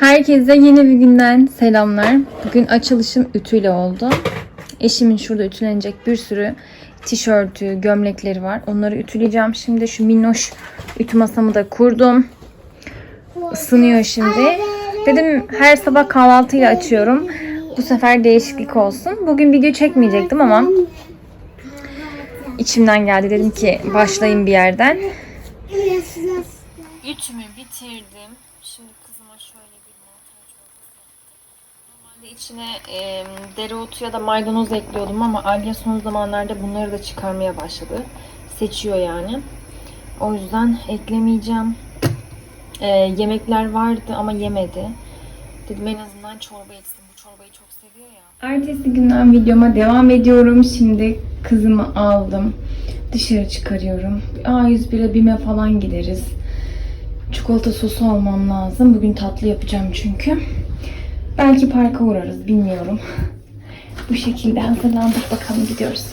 Herkese yeni bir günden selamlar. Bugün açılışım ütüyle oldu. Eşimin şurada ütülenecek bir sürü tişörtü, gömlekleri var. Onları ütüleyeceğim. Şimdi şu minnoş ütü masamı da kurdum. Isınıyor şimdi. Dedim her sabah kahvaltıyla açıyorum. Bu sefer değişiklik olsun. Bugün video çekmeyecektim ama içimden geldi. Dedim ki başlayayım bir yerden. Ütümü bitirdim. Şimdi kızıma şöyle bir mantar çorbası yaptım. Normalde içine e, dereotu ya da maydanoz ekliyordum ama Alya son zamanlarda bunları da çıkarmaya başladı. Seçiyor yani. O yüzden eklemeyeceğim. E, yemekler vardı ama yemedi. Dedim en azından çorba içsin. Bu çorbayı çok seviyor ya. Ertesi günden videoma devam ediyorum. Şimdi kızımı aldım. Dışarı çıkarıyorum. A101'e BİM'e falan gideriz. Çikolata sosu almam lazım. Bugün tatlı yapacağım çünkü. Belki parka uğrarız bilmiyorum. Bu şekilde hazırlandık bakalım gidiyoruz.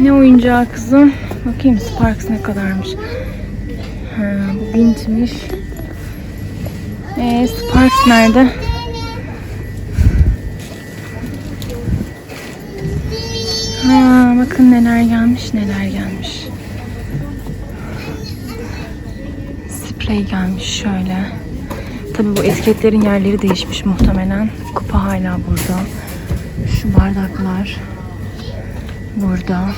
Ne oyuncağı kızım? Bakayım Sparks ne kadarmış. Ha, bu bintmiş. Ee, Sparks nerede? Ha, bakın neler gelmiş neler gelmiş. sprey gelmiş şöyle. Tabi bu etiketlerin yerleri değişmiş muhtemelen. Kupa hala burada. Şu bardaklar burada.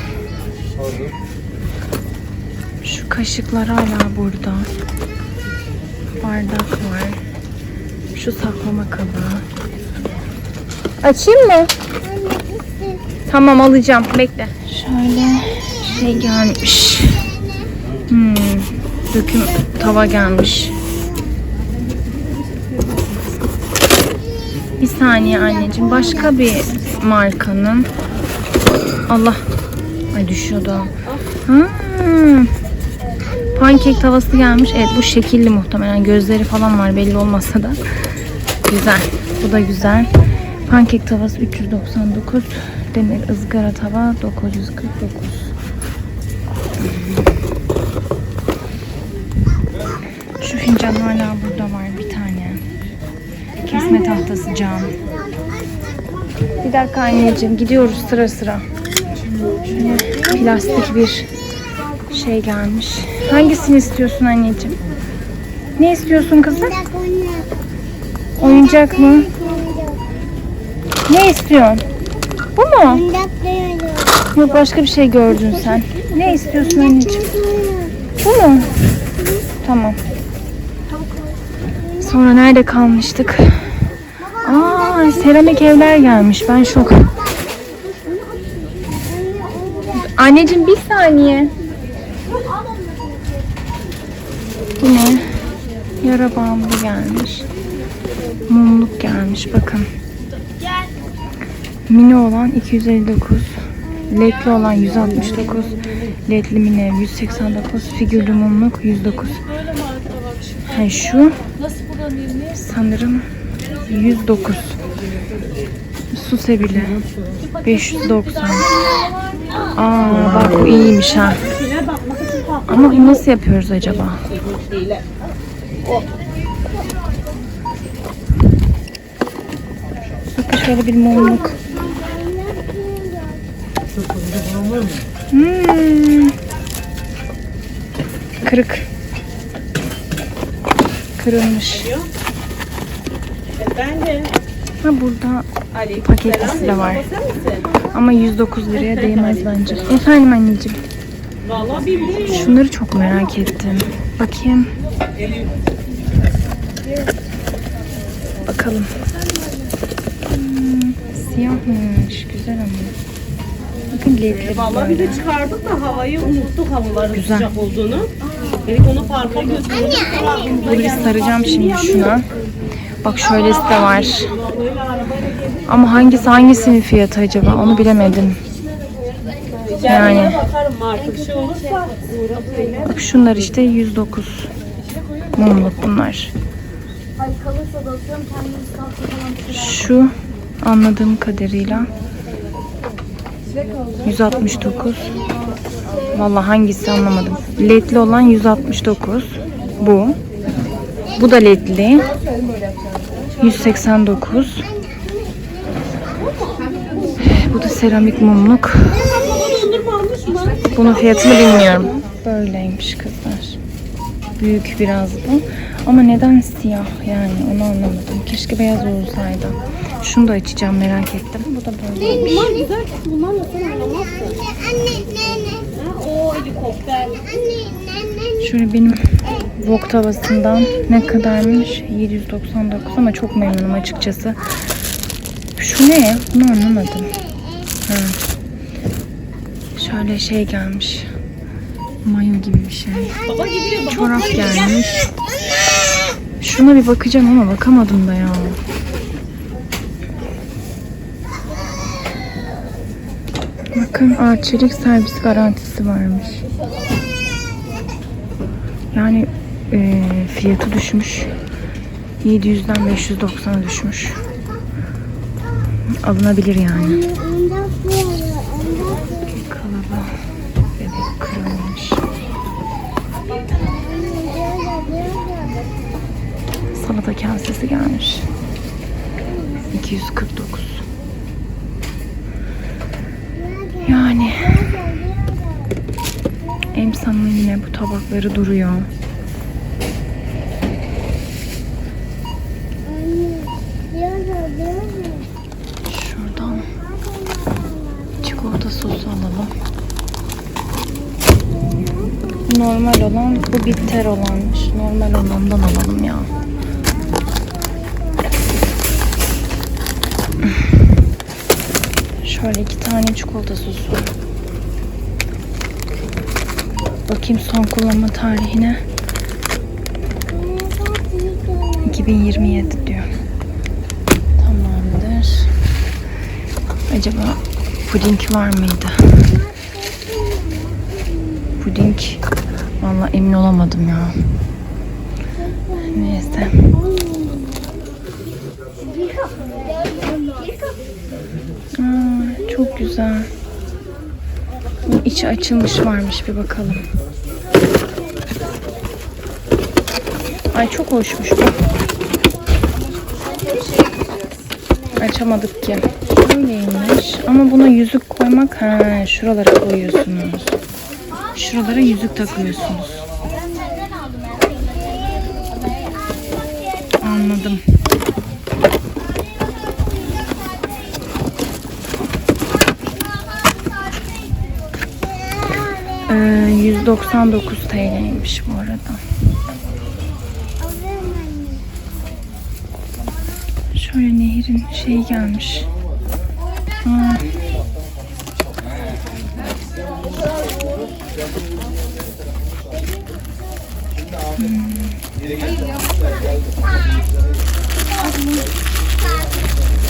Şu kaşıklar hala burada. Bardak var. Şu saklama kabı. Açayım mı? Tamam alacağım. Bekle. Şöyle şey gelmiş. Hmm, döküm tava gelmiş. Bir saniye anneciğim. Başka bir markanın. Allah. Ay düşüyordu. Ha. Pankek tavası gelmiş. Evet bu şekilli muhtemelen. Gözleri falan var belli olmasa da. Güzel. Bu da güzel. Pankek tavası 399. Demir ızgara tava 949. Kesme tahtası cam. Bir dakika anneciğim gidiyoruz sıra sıra. Plastik bir şey gelmiş. Hangisini istiyorsun anneciğim? Ne istiyorsun kızım? Oyuncak mı? Ne istiyorsun? Bu mu? Yok başka bir şey gördün sen. Ne istiyorsun anneciğim? Bu mu? Tamam. Sonra nerede kalmıştık? Aa, seramik evler gelmiş. Ben şok. Anneciğim bir saniye. Yine yara bandı gelmiş. Mumluk gelmiş bakın. Mini olan 259. Ledli olan 169. Ledli mini 189. Figürlü mumluk 109. Ha, şu sanırım 109. Su sebili 590. Aa bak bu iyiymiş ha. Ama bunu nasıl yapıyoruz acaba? Bakın şöyle bir mumluk. Hmm. Kırık. Kırılmış. Ha burada paketlisi de var. Ama 109 liraya değmez bence. Efendim anneciğim. Şunları çok merak ettim. Bakayım. Bakalım. Hmm, siyahmış. Güzel ama. Bakın ledli Vallahi bir böyle. de çıkardık da havayı unuttuk havaların Güzel. sıcak olduğunu. Dedik onu parka. Dur bir saracağım şimdi şuna. Bak şöylesi de var. Ama hangisi hangisinin fiyatı acaba onu bilemedim. Yani bak şunlar işte 109 mumluk bunlar. Şu anladığım kadarıyla 169. Vallahi hangisi anlamadım. Ledli olan 169. Bu. Bu da ledli. 189. Bu da seramik mumluk. Bunun fiyatını bilmiyorum. Böyleymiş kızlar. Büyük biraz bu. Ama neden siyah yani onu anlamadım. Keşke beyaz olsaydı. Şunu da açacağım merak ettim. Bu da böyleymiş. Bunlar güzel. Bunlar nasıl anlamazsın? Ha, o helikopter. Şöyle benim wok tavasından ne kadarmış? 799 ama çok memnunum açıkçası. Şu ne? Bunu anlamadım. Ha. Şöyle şey gelmiş. Mayo gibi bir şey. Çorap gelmiş. Şuna bir bakacağım ama bakamadım da ya. Bakın aa, çelik servis garantisi varmış. Yani e, fiyatı düşmüş. 700'den 590'a düşmüş. Alınabilir yani. Kalıbı bebek. Salata kasesi gelmiş. 249. Yani Emsa'nın yine bu tabakları duruyor. Şuradan çikolata sosu alalım. Normal olan bu bitter olanmış. Normal olandan alalım ya. Şöyle iki tane çikolata sosu. Bakayım son kullanma tarihine. 2027 diyor. Tamamdır. Acaba puding var mıydı? Puding Vallahi emin olamadım ya. Neyse. Aa, çok güzel. Bu açılmış varmış bir bakalım. Ay çok hoşmuş bu. Açamadık ki. Böyleymiş. Ama buna yüzük koymak ha şuralara koyuyorsunuz. Şuralara yüzük takıyorsunuz. Anladım. Ee, 199 TL'ymiş bu arada. Şöyle nehirin şeyi gelmiş. Aa.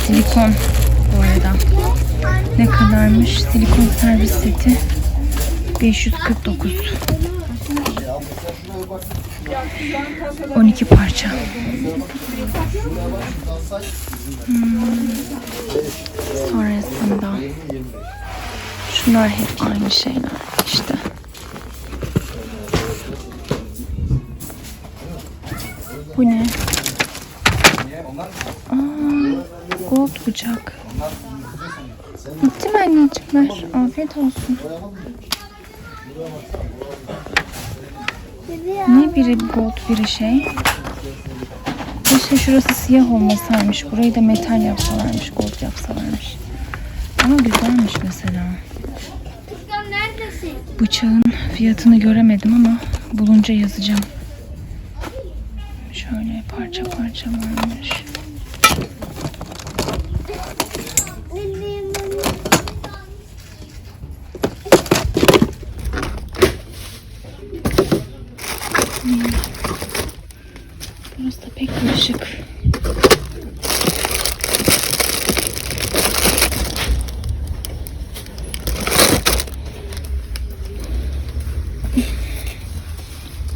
Silikon bu arada. Ne kadarmış? Silikon servis seti 549. 12 parça. Hmm. Sonrasında şunlar hep aynı şeyler işte. Bu ne? Aa, gold bıçak. Bitti mi anneciğim? Ver. Afiyet olsun. Ne biri gold biri şey? Keşke şurası siyah olmasaymış. Burayı da metal yapsalarmış. Gold yapsalarmış. Ama güzelmiş mesela. Bıçağın fiyatını göremedim ama bulunca yazacağım. Parça varmış. Burası da pek karışık.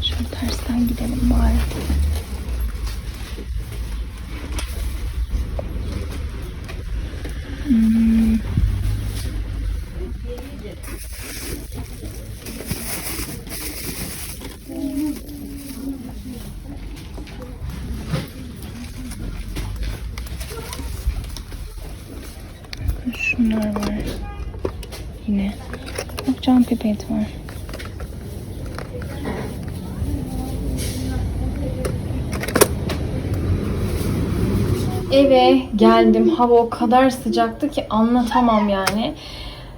Şöyle tersten gidelim bari. Hmm. Şunlar var. Yine. Bak cam pipet var. Eve geldim. Hava o kadar sıcaktı ki anlatamam yani.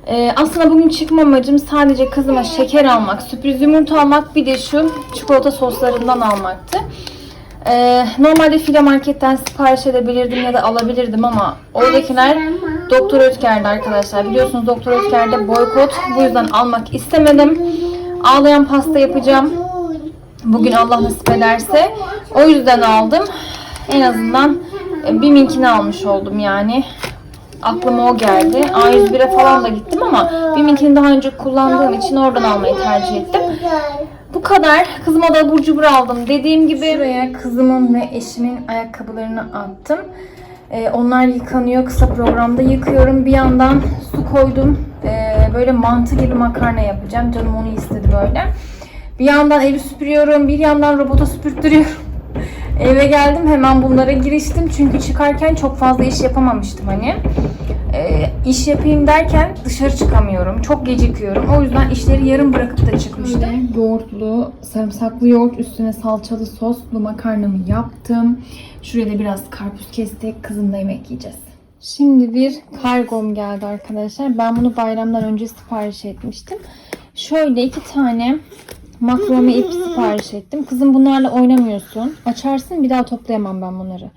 Ee, aslında bugün çıkma amacım sadece kızıma şeker almak, sürpriz yumurta almak, bir de şu çikolata soslarından almaktı. Ee, normalde file marketten sipariş edebilirdim ya da alabilirdim ama oradakiler Doktor Ötker'de arkadaşlar. Biliyorsunuz Doktor Ötker'de boykot. Bu yüzden almak istemedim. Ağlayan pasta yapacağım. Bugün Allah nasip ederse. O yüzden aldım. En azından e, bir minkini almış oldum yani. Aklıma o geldi. A101'e falan da gittim ama bir minkini daha önce kullandığım için oradan almayı tercih ettim. Bu kadar. Kızıma da abur cubur aldım. Dediğim gibi şuraya kızımın ve eşimin ayakkabılarını attım. Ee, onlar yıkanıyor. Kısa programda yıkıyorum. Bir yandan su koydum. Ee, böyle mantı gibi makarna yapacağım. Canım onu istedi böyle. Bir yandan evi süpürüyorum. Bir yandan robota süpürttürüyorum. Eve geldim hemen bunlara giriştim. Çünkü çıkarken çok fazla iş yapamamıştım hani. Ee, iş yapayım derken dışarı çıkamıyorum. Çok gecikiyorum. O yüzden işleri yarım bırakıp da çıkmıştım. yoğurtlu, sarımsaklı yoğurt üstüne salçalı soslu makarnamı yaptım. Şuraya da biraz karpuz kestik. Kızımla yemek yiyeceğiz. Şimdi bir kargom geldi arkadaşlar. Ben bunu bayramdan önce sipariş etmiştim. Şöyle iki tane makrome ip sipariş ettim. Kızım bunlarla oynamıyorsun. Açarsın bir daha toplayamam ben bunları.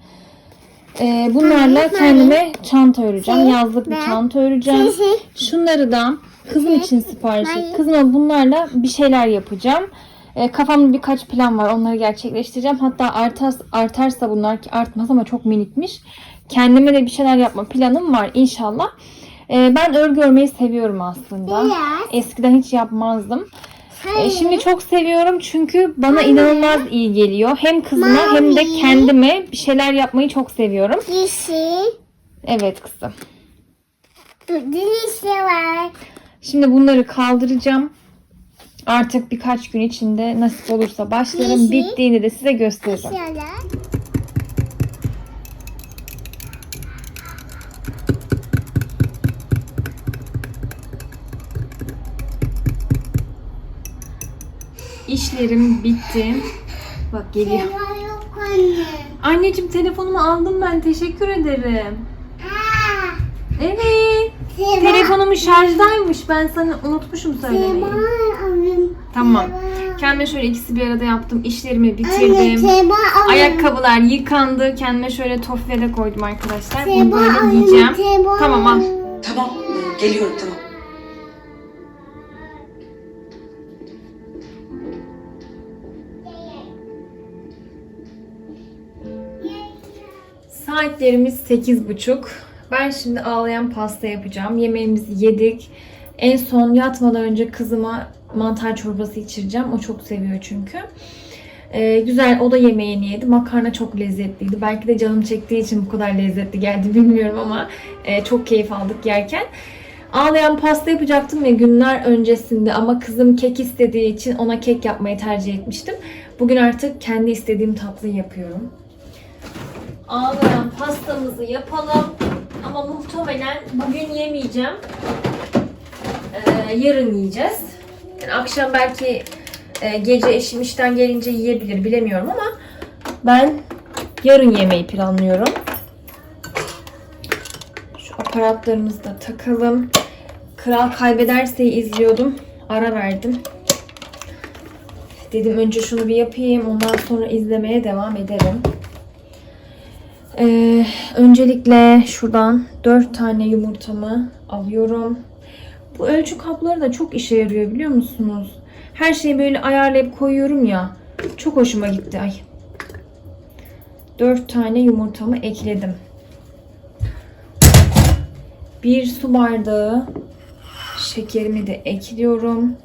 Ee, bunlarla kendime çanta öreceğim. Yazlık bir çanta öreceğim. Şunları da kızım için sipariş ettim. Kızıma bunlarla bir şeyler yapacağım. Ee, kafamda birkaç plan var. Onları gerçekleştireceğim. Hatta artas, artarsa bunlar ki artmaz ama çok minikmiş. Kendime de bir şeyler yapma planım var inşallah. Ee, ben örgü örmeyi seviyorum aslında. Biraz. Eskiden hiç yapmazdım. Ee, şimdi çok seviyorum çünkü bana inanılmaz iyi geliyor. Hem kızıma hem de kendime bir şeyler yapmayı çok seviyorum. Yeşil. Evet kızım. Yeşil var. Şimdi bunları kaldıracağım. Artık birkaç gün içinde nasip olursa başlarım. Yeşil. Bittiğini de size göstereceğim. Şöyle. İşlerim bitti. Bak geliyor. Sema yok anne. Anneciğim telefonumu aldım ben. Teşekkür ederim. Aa, Evet. Sema. Telefonumun şarjdaymış. Ben sana unutmuşum söylemeyi. Tamam. Kendime şöyle ikisi bir arada yaptım. İşlerimi Anne bitirdim. Alayım. Ayakkabılar yıkandı. Kendime şöyle tofyede koydum arkadaşlar. Bunu Sema böyle alayım, giyeceğim. Sema Tamam al. Tamam, geliyorum tamam. Saatlerimiz 8.30. Ben şimdi ağlayan pasta yapacağım. Yemeğimizi yedik. En son yatmadan önce kızıma mantar çorbası içireceğim. O çok seviyor çünkü. Ee, güzel o da yemeğini yedi. Makarna çok lezzetliydi. Belki de canım çektiği için bu kadar lezzetli geldi bilmiyorum ama e, çok keyif aldık yerken. Ağlayan pasta yapacaktım ya günler öncesinde ama kızım kek istediği için ona kek yapmayı tercih etmiştim. Bugün artık kendi istediğim tatlıyı yapıyorum ağlayan pastamızı yapalım. Ama muhtemelen bugün yemeyeceğim. Ee, yarın yiyeceğiz. Yani akşam belki e, gece eşim işten gelince yiyebilir bilemiyorum ama ben yarın yemeyi planlıyorum. Şu aparatlarımızı da takalım. Kral Kaybederse'yi izliyordum. Ara verdim. Dedim önce şunu bir yapayım. Ondan sonra izlemeye devam ederim. Ee, öncelikle şuradan 4 tane yumurtamı alıyorum. Bu ölçü kapları da çok işe yarıyor biliyor musunuz? Her şeyi böyle ayarlayıp koyuyorum ya. Çok hoşuma gitti. Ay. 4 tane yumurtamı ekledim. Bir su bardağı şekerimi de ekliyorum.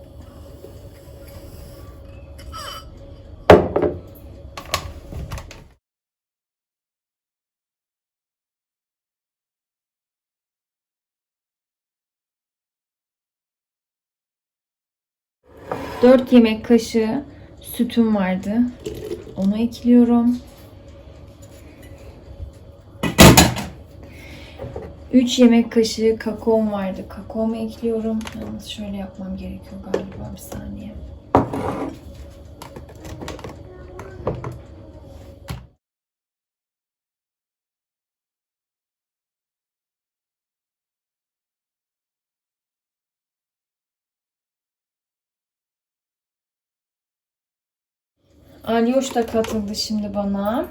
Dört yemek kaşığı sütüm vardı. Onu ekliyorum. 3 yemek kaşığı kakaom vardı. Kakaomu ekliyorum. Yalnız şöyle yapmam gerekiyor galiba bir saniye. Alyoş da katıldı şimdi bana.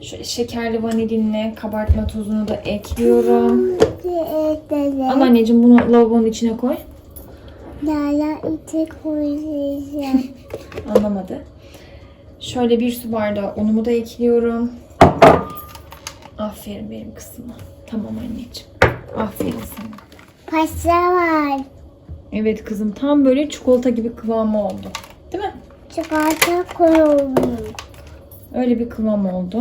Şöyle şekerli vanilinle kabartma tozunu da ekliyorum. Al anneciğim bunu lavabonun içine koy. Lala içi koyacağım. Anlamadı. Şöyle bir su bardağı unumu da ekliyorum. Aferin benim kızıma. Tamam anneciğim. Aferin sana. Pasta var. Evet kızım tam böyle çikolata gibi kıvamı oldu. Değil mi? Çikolata koyuyorum. Öyle bir kıvam oldu.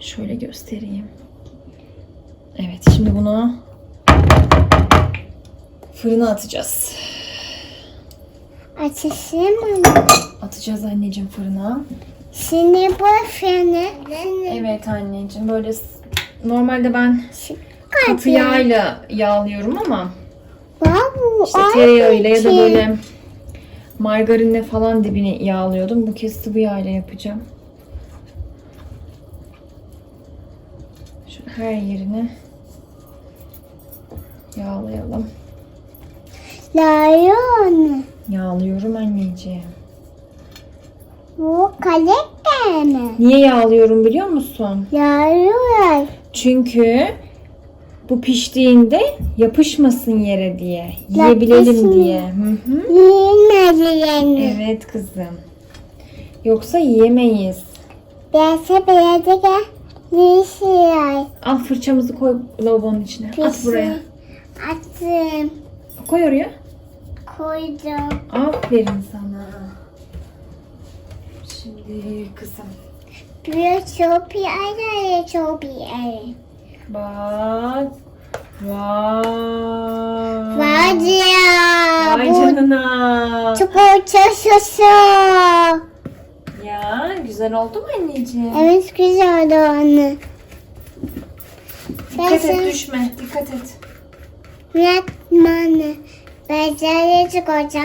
Şöyle göstereyim. Evet şimdi bunu fırına atacağız. Açışım mı? Atacağız anneciğim fırına. Şimdi bu fene. Evet anneciğim böyle normalde ben Katı yağıyla yağlıyorum ama işte tereyağıyla ya da böyle margarinle falan dibini yağlıyordum. Bu kez sıvı yağıyla yapacağım. Şu her yerini yağlayalım. Layon. Yağlıyorum anneciğim. Bu kalem mi? Niye yağlıyorum biliyor musun? Layon. Çünkü bu piştiğinde yapışmasın yere diye. Yiyebilelim diye. Hı hı. Evet kızım. Yoksa yiyemeyiz. Beyazı gel. Yeşil. Al fırçamızı koy lavabonun içine. At buraya. Attım. Koy oraya. Koydum. Aferin sana. Şimdi kızım. Bir çok iyi ayı çok iyi ayı. Bak. Vay. Var ya. Vay canına. çikolata sosu. Ya güzel oldu mu anneciğim? Evet güzel oldu anne. Dikkat et düşme. Dikkat et. Yatma anne. Becerli çikolata.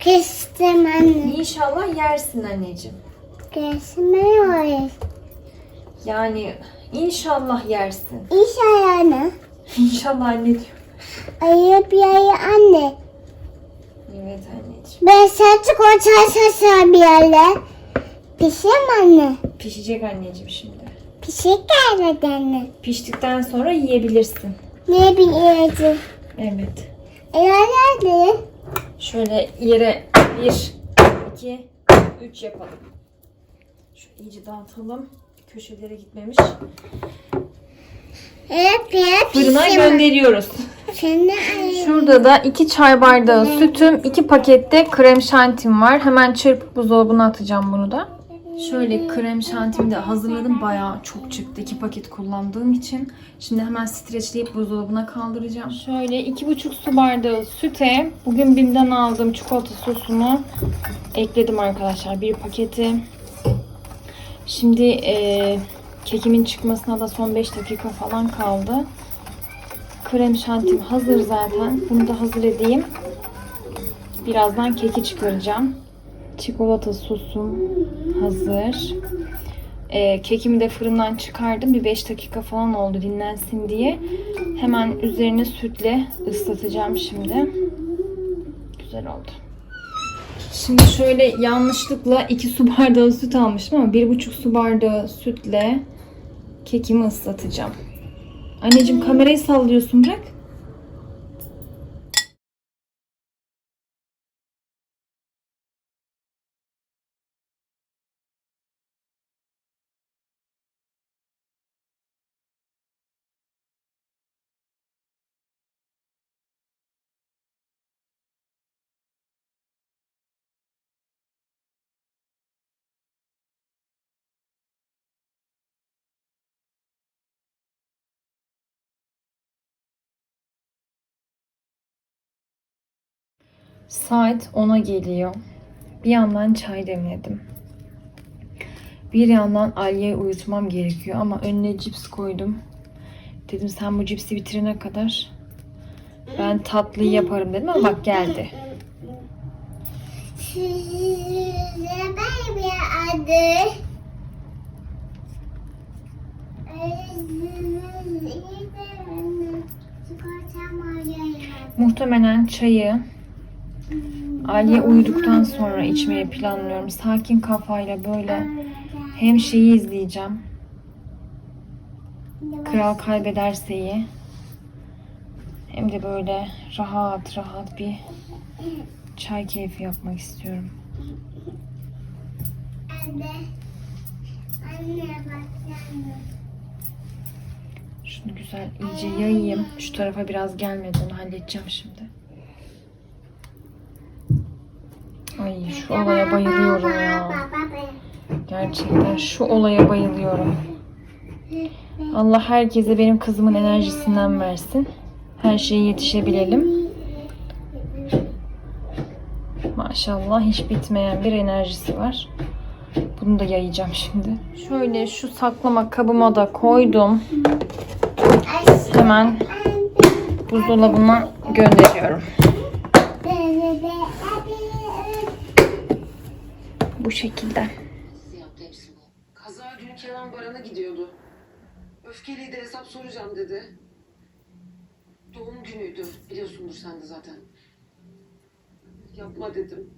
Kestim anne. İnşallah yersin anneciğim. Kesmiyoruz. Yani inşallah yersin. İnşallah anne. İnşallah anne diyor. Ayı bir ayı anne. Evet anneciğim. Ben çikolata sosu bir yerle. Pişir mi anne? Pişecek anneciğim şimdi. Pişir gelmedi anne. Piştikten sonra yiyebilirsin. Ne yiyeceğim? Evet. Nerede? Şöyle yere bir, iki, üç yapalım. Şöyle iyice dağıtalım. Köşelere gitmemiş. Hep hep Fırına gönderiyoruz. Şimdi. Şurada da 2 çay bardağı sütüm, 2 pakette krem şantim var. Hemen çırpıp buzdolabına atacağım bunu da. Şöyle krem şantimi de hazırladım. Bayağı çok çıktı. 2 paket kullandığım için. Şimdi hemen streçleyip buzdolabına kaldıracağım. Şöyle 2,5 su bardağı süte bugün Bim'den aldığım çikolata sosumu ekledim arkadaşlar. Bir paketi. Şimdi eee, kekimin çıkmasına da son 5 dakika falan kaldı. Krem şantim hazır zaten. Bunu da hazır edeyim. Birazdan keki çıkaracağım. Çikolata sosum hazır. Ee, kekimi de fırından çıkardım. Bir 5 dakika falan oldu dinlensin diye. Hemen üzerine sütle ıslatacağım şimdi. Güzel oldu. Şimdi şöyle yanlışlıkla 2 su bardağı süt almıştım ama 1,5 su bardağı sütle kekimi ıslatacağım. Anneciğim kamerayı sallıyorsun bırak. Saat 10'a geliyor. Bir yandan çay demledim. Bir yandan Aliye'yi uyutmam gerekiyor ama önüne cips koydum. Dedim sen bu cipsi bitirene kadar ben tatlıyı yaparım dedim ama bak geldi. Muhtemelen çayı Aliye uyuduktan sonra içmeyi planlıyorum. Sakin kafayla böyle hem şeyi izleyeceğim. Kral kaybederseyi hem de böyle rahat rahat bir çay keyfi yapmak istiyorum. Şunu güzel iyice yayayım. Şu tarafa biraz gelmedi onu halledeceğim şimdi. Ay şu olaya bayılıyorum ya. Gerçekten şu olaya bayılıyorum. Allah herkese benim kızımın enerjisinden versin. Her şeye yetişebilelim. Maşallah hiç bitmeyen bir enerjisi var. Bunu da yayacağım şimdi. Şöyle şu saklama kabıma da koydum. Hemen buzdolabına gönderiyorum. Bu şekilde. Kaza dün Kenan Baran'a gidiyordu. Öfkeliydi hesap soracağım dedi. Doğum günüydü. Biliyorsundur sen de zaten. Yapma dedim.